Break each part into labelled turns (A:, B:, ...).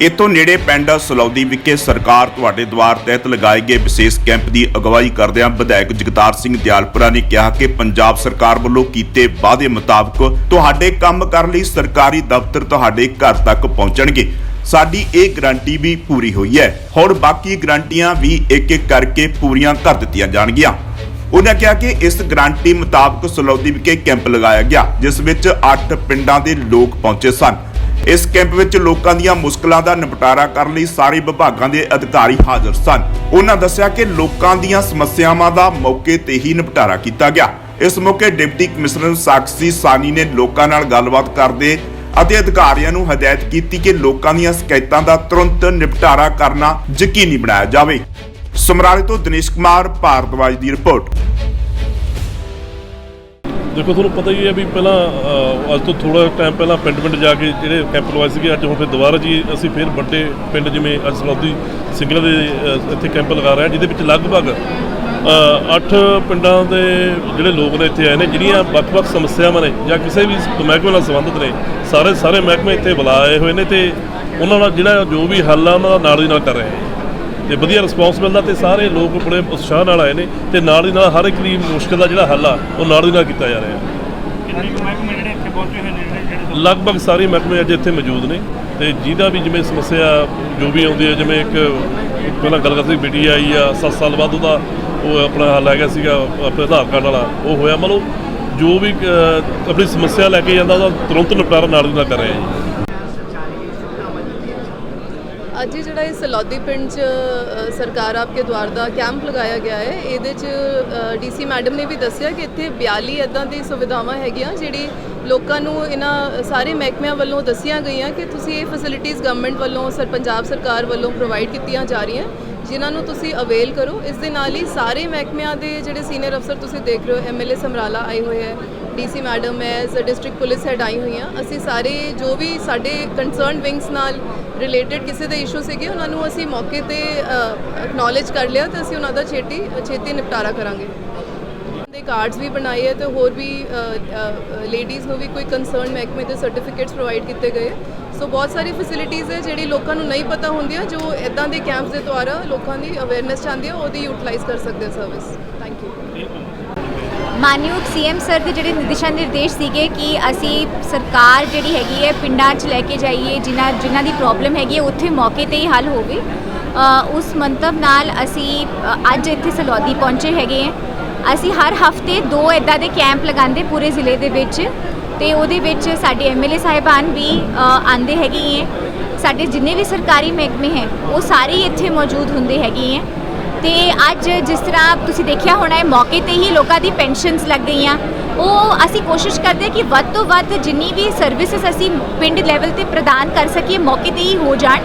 A: ਇਤੋਂ ਨੇੜੇ ਪਿੰਡ ਸਲੌਦੀ ਵਿਖੇ ਸਰਕਾਰ ਤੁਹਾਡੇ ਦੁਆਰ ਤਹਿਤ ਲਗਾਏ ਗਏ ਵਿਸ਼ੇਸ਼ ਕੈਂਪ ਦੀ ਅਗਵਾਈ ਕਰਦਿਆਂ ਵਿਧਾਇਕ ਜਗਤਾਰ ਸਿੰਘ ਦਿਆਲਪੁਰਾ ਨੇ ਕਿਹਾ ਕਿ ਪੰਜਾਬ ਸਰਕਾਰ ਵੱਲੋਂ ਕੀਤੇ ਵਾਅਦੇ ਮੁਤਾਬਕ ਤੁਹਾਡੇ ਕੰਮ ਕਰਨ ਲਈ ਸਰਕਾਰੀ ਦਫ਼ਤਰ ਤੁਹਾਡੇ ਘਰ ਤੱਕ ਪਹੁੰਚਣਗੇ। ਸਾਡੀ ਇਹ ਗਰੰਟੀ ਵੀ ਪੂਰੀ ਹੋਈ ਹੈ। ਹੁਣ ਬਾਕੀ ਗਰੰਟੀਆਂ ਵੀ ਇੱਕ ਇੱਕ ਕਰਕੇ ਪੂਰੀਆਂ ਕਰ ਦਿੱਤੀਆਂ ਜਾਣਗੀਆਂ। ਉਹਨਾਂ ਕਿਹਾ ਕਿ ਇਸ ਗਰੰਟੀ ਮੁਤਾਬਕ ਸਲੌਦੀ ਵਿਖੇ ਕੈਂਪ ਲਗਾਇਆ ਗਿਆ, ਜਿਸ ਵਿੱਚ 8 ਪਿੰਡਾਂ ਦੇ ਲੋਕ ਪਹੁੰਚੇ ਸਨ। ਇਸ ਕੈਂਪ ਵਿੱਚ ਲੋਕਾਂ ਦੀਆਂ ਮੁਸ਼ਕਲਾਂ ਦਾ ਨਿਪਟਾਰਾ ਕਰਨ ਲਈ ਸਾਰੇ ਵਿਭਾਗਾਂ ਦੇ ਅਧਿਕਾਰੀ ਹਾਜ਼ਰ ਸਨ। ਉਹਨਾਂ ਦੱਸਿਆ ਕਿ ਲੋਕਾਂ ਦੀਆਂ ਸਮੱਸਿਆਵਾਂ ਦਾ ਮੌਕੇ ਤੇ ਹੀ ਨਿਪਟਾਰਾ ਕੀਤਾ ਗਿਆ। ਇਸ ਮੌਕੇ ਡਿਪਟੀ ਕਮਿਸ਼ਨਰ ਸਾਕਸ਼ੀ ਸਾਨੀ ਨੇ ਲੋਕਾਂ ਨਾਲ ਗੱਲਬਾਤ ਕਰਦੇ ਅਤੇ ਅਧਿਕਾਰੀਆਂ ਨੂੰ ਹਦਾਇਤ ਕੀਤੀ ਕਿ ਲੋਕਾਂ ਦੀਆਂ ਸ਼ਿਕਾਇਤਾਂ ਦਾ ਤੁਰੰਤ ਨਿਪਟਾਰਾ ਕਰਨਾ ਯਕੀਨੀ ਬਣਾਇਆ ਜਾਵੇ। ਸਮਰਾਲੇ ਤੋਂ ਦਿਨੇਸ਼ ਕੁਮਾਰ, ਭਾਰਦਵਾਜ ਦੀ ਰਿਪੋਰਟ।
B: ਦੇਖੋ, ਤੁਹਾਨੂੰ ਪਤਾ ਹੀ ਹੈ ਵੀ ਪਹਿਲਾਂ ਅੱਜ ਤੋਂ ਥੋੜਾ ਟਾਈਮ ਪਹਿਲਾਂ ਪਿੰਡ ਪਿੰਡ ਜਾ ਕੇ ਜਿਹੜੇ ਕੈਂਪ ਲਵਾਏ ਸੀਗੇ, ਅੱਜ ਹੁਣ ਫਿਰ ਦੁਬਾਰਾ ਜੀ ਅਸੀਂ ਫਿਰ ਵੱਡੇ ਪਿੰਡ ਜਿਵੇਂ ਅੱਜ ਸਲੌਦੀ ਸਿੰਗਲਾ ਦੇ ਇੱਥੇ ਕੈਂਪ ਲਗਾ ਰਹੇ ਹਾਂ, ਜਿਹਦੇ ਵਿੱਚ ਲਗਭਗ 8 ਪਿੰਡਾਂ ਦੇ ਜਿਹੜੇ ਲੋਕ ਨੇ ਇੱਥੇ ਆਏ ਨੇ, ਜਿਹੜੀਆਂ ਵੱਖ-ਵੱਖ ਸਮੱਸਿਆਵਾਂ ਨੇ ਜਾਂ ਕਿਸੇ ਵੀ ਮਹਿਕਮੇ ਨਾਲ ਸੰਬੰਧਿਤ ਨੇ, ਸਾਰੇ ਸਾਰੇ ਮਹਿਕਮੇ ਇੱਥੇ ਬੁਲਾਏ ਹੋਏ ਨੇ ਤੇ ਉਹਨਾਂ ਨਾਲ ਜਿਹੜਾ ਜੋ ਵੀ ਹੱਲ ਆ, ਉਹਨਾਂ ਦਾ ਨਾਲ ਦੀ ਨਾਲ ਕਰ ਰਹੇ ਹਾਂ। ਤੇ ਵਧੀਆ ਰਿਸਪੌਂਸ ਮਿਲਦਾ ਤੇ ਸਾਰੇ ਲੋਕ ਬੜੇ ਉਤਸ਼ਾਹ ਨਾਲ ਆਏ ਨੇ ਤੇ ਨਾਲ ਦੀ ਨਾਲ ਹਰ ਇੱਕ ਦੀ ਮੁਸ਼ਕਲ ਦਾ ਜਿਹੜਾ ਹੱਲ ਆ ਉਹ ਨਾਲ ਦੀ ਨਾਲ ਕੀਤਾ ਜਾ ਰਿਹਾ। ਲਗਭਗ ਸਾਰੇ ਮਹਿਕਮੇ ਅੱਜ ਇੱਥੇ ਮੌਜੂਦ ਨੇ ਤੇ ਜਿਹਦਾ ਵੀ ਜਿਵੇਂ ਸਮੱਸਿਆ ਜੋ ਵੀ ਆਉਂਦੀ ਹੈ ਜਿਵੇਂ ਇੱਕ ਪਹਿਲਾਂ ਗੱਲ ਕਰਦੇ ਬੇਟੀ ਆਈ ਆ 7 ਸਾਲ ਬਾਅਦ ਉਹਦਾ ਉਹ ਆਪਣਾ ਹੱਲ ਹੈਗਾ ਸੀਗਾ ਆਪਣੇ ਆਧਾਰ ਕਾਰਡ ਵਾਲਾ ਉਹ ਹੋਇਆ। ਮਤਲਬ ਜੋ ਵੀ ਆਪਣੀ ਸਮੱਸਿਆ ਲੈ ਕੇ ਜਾਂਦਾ ਉਹਦਾ ਤੁਰੰਤ ਨਿਪਟਾਰਾ ਨਾਲ ਦੀ ਨਾਲ ਕਰ ਰਹੇ ਜੀ।
C: ਅੱਜ ਜਿਹੜਾ ਇਹ ਸਲੌਦੀ ਪਿੰਡ 'ਚ ਅ, ਸਰਕਾਰ ਆਪਕੇ ਦੁਆਰ ਦਾ ਕੈਂਪ ਲਗਾਇਆ ਗਿਆ ਹੈ ਇਹਦੇ 'ਚ ਡੀਸੀ ਮੈਡਮ ਨੇ ਵੀ ਦੱਸਿਆ ਕਿ ਇੱਥੇ 42 ਇਦਾਂ ਦੀ ਸੁਵਿਧਾਵਾਂ ਹੈਗੀਆਂ ਜਿਹੜੀ ਲੋਕਾਂ ਨੂੰ ਇਹਨਾਂ ਸਾਰੇ ਮਹਿਕਮਿਆਂ ਵੱਲੋਂ ਦੱਸੀਆਂ ਗਈਆਂ ਕਿ ਤੁਸੀਂ ਇਹ ਫੈਸਿਲਿਟੀਆਂ ਗਵਰਨਮੈਂਟ ਵੱਲੋਂ ਸਰ ਪੰਜਾਬ ਸਰਕਾਰ ਵੱਲੋਂ ਪ੍ਰੋਵਾਈਡ ਕੀਤੀਆਂ ਜਾ ਰਹੀਆਂ ਜਿਨ੍ਹਾਂ ਨੂੰ ਤੁਸੀਂ ਅਵੇਲ ਕਰੋ। ਇਸ ਦੇ ਨਾਲ ਹੀ ਸਾਰੇ ਮਹਿਕਮਿਆਂ ਦੇ ਜਿਹੜੇ ਸੀਨੀਅਰ ਅਫਸਰ ਤੁਸੀਂ ਦੇਖ ਰਹੇ ਹੋ ਐਮਐਲਏ ਸਮਰਾਲਾ ਆਏ ਹੋਏ ਹੈ ਡੀਸੀ ਮੈਡਮ ਹੈ ਸਰ ਡਿਸਟ੍ਰਿਕਟ ਪੁਲਿਸ ਹੈਡ ਆਈ ਹੋਈਆਂ ਅਸੀਂ ਸਾਰੇ ਜੋ ਵੀ ਸਾਡੇ ਕੰਸਰਨ ਵਿੰਗਸ ਨਾਲ ਰਿਲੇਟਡ ਕਿਸੇ ਦੇ ਇਸ਼ੂ ਸੀਗੇ, ਉਹਨਾਂ ਨੂੰ ਅਸੀਂ ਮੌਕੇ ਤੇ ਅਕਨੋਲਜ ਕਰ ਲਿਆ ਤੇ ਅਸੀਂ ਉਹਨਾਂ ਦਾ ਛੇਤੀ ਛੇਤੀ ਨਿਪਟਾਰਾ ਕਰਾਂਗੇ। ਦੇ ਕਾਰਡਸ ਵੀ ਬਣਾਏ ਹੈ ਤੇ ਹੋਰ ਵੀ ਲੇਡੀਜ਼ ਨੂੰ ਵੀ ਕੋਈ ਕੰਸਰਨ ਮਹਿਕਮੇ ਦੇ ਸਰਟੀਫਿਕੇਟਸ ਪ੍ਰੋਵਾਈਡ ਕੀਤੇ ਗਏ। ਸੋ ਬਹੁਤ ਸਾਰੀ ਫੈਸਿਲਿਟੀਜ਼ ਹੈ ਜਿਹੜੀ ਲੋਕਾਂ ਨੂੰ ਨਹੀਂ ਪਤਾ ਹੁੰਦੀਆਂ, ਜੋ ਇਦਾਂ ਦੇ ਕੈਂਪਸ ਦੇ ਦੁਆਰਾ ਲੋਕਾਂ ਦੀ ਅਵੇਅਰਨੈਸ ਚਾਹੁੰਦੀ ਆ, ਉਹਦੀ ਯੂਟਿਲਾਈਜ਼ ਕਰ ਸਕਦੇ ਸਰਵਿਸ ਥੈਂਕ ਯੂ
D: ਮਾਨਯੋਗ ਸੀਐਮ ਸਰ ਦੇ ਜਿਹੜੇ ਦਿਸ਼ਾ ਨਿਰਦੇਸ਼ ਸੀਗੇ ਕਿ ਅਸੀਂ ਸਰਕਾਰ ਜਿਹੜੀ ਹੈਗੀ ਹੈ ਪਿੰਡਾਂ 'ਚ ਲੈ ਕੇ ਜਾਈਏ ਜਿਨ੍ਹਾਂ ਜਿਨ੍ਹਾਂ ਦੀ ਪ੍ਰੋਬਲਮ ਹੈਗੀ ਹੈ ਉੱਥੇ ਮੌਕੇ ਤੇ ਹੀ ਹੱਲ ਹੋਵੇ ਉਸ ਮੰਤਵ ਨਾਲ ਅਸੀਂ ਅੱਜ ਇੱਥੇ ਸਲੌਦੀ ਪਹੁੰਚੇ ਹੈਗੇ ਹਾਂ। ਅਸੀਂ ਹਰ ਹਫ਼ਤੇ ਦੋ ਇਦਾਂ ਦੇ ਕੈਂਪ ਲਗਾਉਂਦੇ ਪੂਰੇ ਜ਼ਿਲ੍ਹੇ ਦੇ ਵਿੱਚ ਤੇ ਉਹਦੇ ਵਿੱਚ ਸਾਡੇ ਐਮਐਲਏ ਸਾਹਿਬਾਨ ਵੀ ਅ, ਆਉਂਦੇ ਹੈਗੇ ਹੈ। ਸਾਡੇ ਜਿੰਨੇ ਵੀ ਸਰਕਾਰੀ ਮਹਿਕਮੇ ਹੈ ਉਹ ਸਾਰੇ ਹੀ ਇੱਥੇ ਮੌਜੂਦ ਹੁੰਦੇ ਹੈਗੇ ਹੈ। ਤੇ ਅੱਜ ਜਿਸ ਤਰ੍ਹਾਂ ਤੁਸੀਂ ਦੇਖਿਆ ਹੋਣਾ ਹੈ, ਮੌਕੇ ਤੇ ਹੀ ਲੋਕਾਂ ਦੀ ਪੈਨਸ਼ਨਸ ਲੱਗ ਗਈਆਂ। ਉਹ ਅਸੀਂ ਕੋਸ਼ਿਸ਼ ਕਰਦੇ ਹਾਂ ਕਿ ਵੱਧ ਤੋਂ ਵੱਧ ਜਿੰਨੀ ਵੀ ਸਰਵਿਸਿਜ਼ ਅਸੀਂ ਪਿੰਡ ਲੈਵਲ ਤੇ ਪ੍ਰਦਾਨ ਕਰ ਸਕੀਏ, ਮੌਕੇ ਤੇ ਹੀ ਹੋ ਜਾਣ।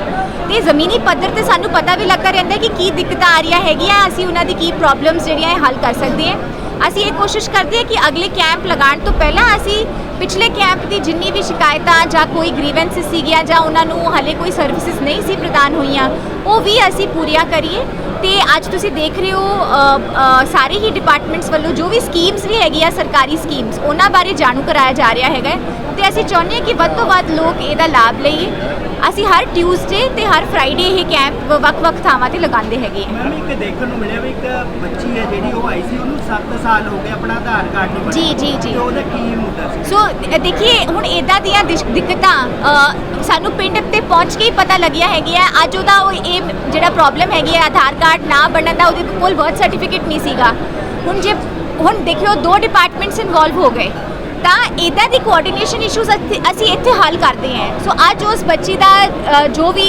D: ਤੇ ਜ਼ਮੀਨੀ ਪੱਧਰ ਤੇ ਸਾਨੂੰ ਪਤਾ ਵੀ ਲੱਗਦਾ ਰਹਿੰਦਾ ਕਿ ਕੀ ਦਿੱਕਤਾਂ ਆ ਰਹੀਆਂ ਹੈਗੀਆਂ, ਅਸੀਂ ਉਹਨਾਂ ਦੀ ਕੀ ਪ੍ਰੋਬਲਮਸ ਜਿਹੜੀਆਂ ਹੱਲ ਕਰ ਸਕਦੇ ਹਾਂ। ਅਸੀਂ ਇਹ ਕੋਸ਼ਿਸ਼ ਕਰਦੇ ਹਾਂ ਕਿ ਅਗਲੇ ਕੈਂਪ ਲਗਾਉਣ ਤੋਂ ਪਹਿਲਾਂ ਅਸੀਂ ਪਿਛਲੇ ਕੈਂਪ ਦੀ ਜਿੰਨੀ ਵੀ ਸ਼ਿਕਾਇਤਾਂ ਜਾਂ ਕੋਈ ਗ੍ਰੀਵੈਂਸਸ ਸੀਗੀਆਂ ਜਾਂ ਉਹਨਾਂ ਨੂੰ ਹਲੇ ਕੋਈ ਸਰਵਿਸਿਜ਼ ਨਹੀਂ ਸੀ ਪ੍ਰਦਾਨ ਹੋਈਆਂ, ਉਹ ਵੀ ਅਸੀਂ ਪੂਰੀਆਂ ਕਰੀਏ। ਤੇ ਅੱਜ ਤੁਸੀਂ ਦੇਖ ਰਹੇ ਹੋ ਸਾਰੇ ਹੀ ਡਿਪਾਰਟਮੈਂਟਸ ਵੱਲੋਂ ਜੋ ਵੀ ਸਕੀਮਸ ਵੀ ਹੈਗੀਆਂ ਸਰਕਾਰੀ ਸਕੀਮਸ ਉਹਨਾਂ ਬਾਰੇ ਜਾਣੂ ਕਰਾਇਆ ਜਾ ਰਿਹਾ ਹੈਗਾ ਤੇ ਅਸੀਂ ਚਾਹੁੰਦੇ ਹਾਂ ਕਿ ਵੱਧ ਤੋਂ ਵੱਧ ਲੋਕ ਇਹਦਾ ਲਾਭ ਲਈਏ। ਅਸੀਂ ਹਰ ਟਿਊਜ਼ਡੇ ਤੇ ਹਰ ਫਰਾਈਡੇ ਇਹ ਕੈਂਪ ਵੱਖ-ਵੱਖ ਥਾਵਾਂ ਤੇ ਲਗਾਉਂਦੇ ਹੈਗੇ ਹਾਂ।
E: ਮੈਮ ਇੱਕ ਦੇਖਣ ਨੂੰ ਮਿਲਿਆ ਵੀ ਇੱਕ ਬੱਚੀ ਹੈ ਜਿਹੜੀ ਉਹ ਆਈ ਸੀ ਉਹਨੂੰ 7 ਸਾਲ ਹੋ ਗਏ ਆਪਣਾ ਆਧਾਰ ਕਾਰਡ ਨਹੀਂ
D: ਜੀ, ਜੀ, ਜੀ।
E: ਉਹਦਾ ਕੀ ਮੁੱਦਾ ਸੀ?
D: ਸੋ ਦੇਖੀਏ ਹੁਣ ਇਦਾਂ ਦੀਆਂ ਦਿੱਕਤਾਂ ਸਾਨੂੰ ਪਿੰਡ ਤੇ ਪਹੁੰਚ ਕੇ ਹੀ ਪਤਾ ਲੱਗਿਆ ਹੈਗੀ ਹੈ। ਅੱਜ ਉਹਦਾ ਉਹ ਇਹ ਜਿਹੜਾ ਪ੍ਰੋਬਲਮ ਹੈਗੀ ਹੈ ਆਧਾਰ ਕਾਰਡ ਨਾ ਬਣਨ ਦਾ ਉਹਦੇ ਕੋਲ ਬਰਥ ਸਰਟੀਫਿਕੇਟ ਨਹੀਂ ਸੀਗਾ। ਹੁਣ ਜੇ ਹੁਣ ਦੇਖਿਓ ਦੋ ਡਿਪਾਰਟਮੈਂਟਸ ਇਨਵੋਲਵ ਹੋ ਗਏ। ਤਾਂ ਇਦਾਂ ਦੀ ਕੋਆਰਡੀਨੇਸ਼ਨ ਇਸ਼ੂਜ਼ ਅਸੀਂ ਇੱਥੇ ਹੱਲ ਕਰਦੇ ਹਾਂ। ਸੋ ਅੱਜ ਉਸ ਬੱਚੀ ਦਾ ਅ, ਜੋ ਵੀ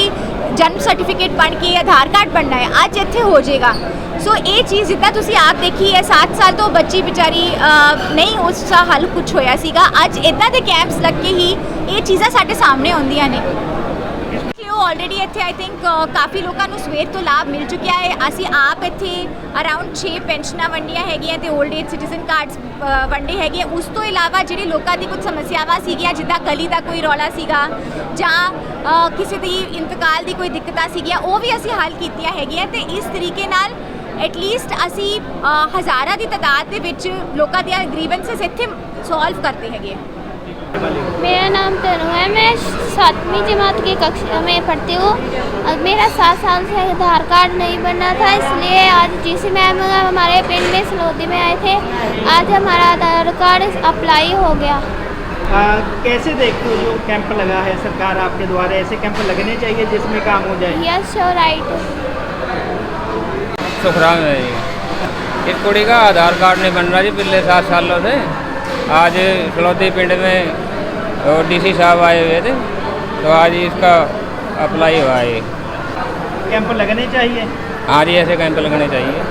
D: ਜਨਮ ਸਰਟੀਫਿਕੇਟ ਬਣ ਕੇ ਆਧਾਰ ਕਾਰਡ ਬਣਨਾ ਹੈ, ਅੱਜ ਇੱਥੇ ਹੋ ਜਾਏਗਾ। ਸੋ ਇਹ ਚੀਜ਼ ਜਿੱਦਾਂ ਤੁਸੀਂ ਆਪ ਦੇਖੀ ਹੈ 7 ਸਾਲ ਤੋਂ ਬੱਚੀ ਵਿਚਾਰੀ ਨਹੀਂ ਉਸ ਦਾ ਹੱਲ ਕੁਝ ਹੋਇਆ ਸੀਗਾ। ਅੱਜ ਇਦਾਂ ਦੇ ਕੈਂਪਸ ਲੱਗ ਕੇ ਹੀ ਇਹ ਚੀਜ਼ਾਂ ਸਾਡੇ ਸਾਹਮਣੇ ਆਉਂਦੀਆਂ ਨੇ। ਕਿ ਆਲਰੇਡੀ ਇੱਥੇ ਆਈ ਥਿੰਕ ਕਾਫੀ ਲੋਕਾਂ ਨੂੰ ਸਵੇਰ ਤੋਂ ਲਾਭ ਮਿਲ ਚੁੱਕਿਆ ਹੈ। ਅਸੀਂ ਆਪ ਇੱਥੇ ਅਰਾਊਂਡ 6 ਪੈਨਸ਼ਨਾਂ ਵੰਡੀਆਂ ਹੈਗੀਆਂ ਤੇ 올ਡ ਏਜ ਸਿਟੀਜ਼ਨ ਕਾਰਡਸ ਵੰਡੇ ਹੈਗੇ ਉਸ ਤੋਂ ਇਲਾਵਾ ਜਿਹੜੀ ਲੋਕਾਂ ਦੀ ਕੁਝ ਸਮੱਸਿਆਵਾਂ ਸੀਗੀਆਂ, ਜਿੱਦਾਂ ਗਲੀ ਦਾ ਕੋਈ ਰੌਲਾ ਸੀਗਾ ਜਾਂ ਕਿਸੇ ਦੀ ਇੰਤਕਾਲ ਦੀ ਕੋਈ ਦਿੱਕਤਾਂ ਸੀਗੀਆਂ, ਉਹ ਵੀ ਅਸੀਂ ਹੱਲ ਕੀਤੀਆਂ ਹੈਗੀਆਂ ਤੇ ਇਸ ਤਰੀਕੇ ਨਾਲ ਐਟਲੀਸਟ ਅਸੀਂ ਹਜ਼ਾਰਾਂ ਦੀ ਤਾਦਾਦ ਦੇ ਵਿੱਚ ਲੋਕਾਂ ਦੀਆਂ ਗ੍ਰੀਵੈਂਸਸ ਇੱਥੇ ਸੋਲਵ ਕਰਦੇ ਹੈਗੇ ਹਾਂ
F: मेरा नाम तनु है। मैं सातवीं जमात की कक्षा में पढ़ती हूँ। अब मेरा सात साल से आधार कार्ड नहीं बना था इसलिए आज जीसी मैम हमारे पिंड में सलौदी में आए थे। आज हमारा आधार कार्ड अप्लाई हो गया।
E: आ, कैसे देखते हो जो कैंप लगा है सरकार आपके द्वारा? ऐसे कैंप लगने चाहिए जिसमें काम हो जाए।
F: यस श्योर राइट
G: सुखराम इस कुड़ी का आधार कार्ड नहीं बन रहा जी पिछले सात सालों से। आज फलौती पिंड में डीसी साहब आए हुए थे तो आज इसका अप्लाई हुआ है।
E: कैंप लगने चाहिए?
G: हाँ जी ऐसे कैंप लगने चाहिए।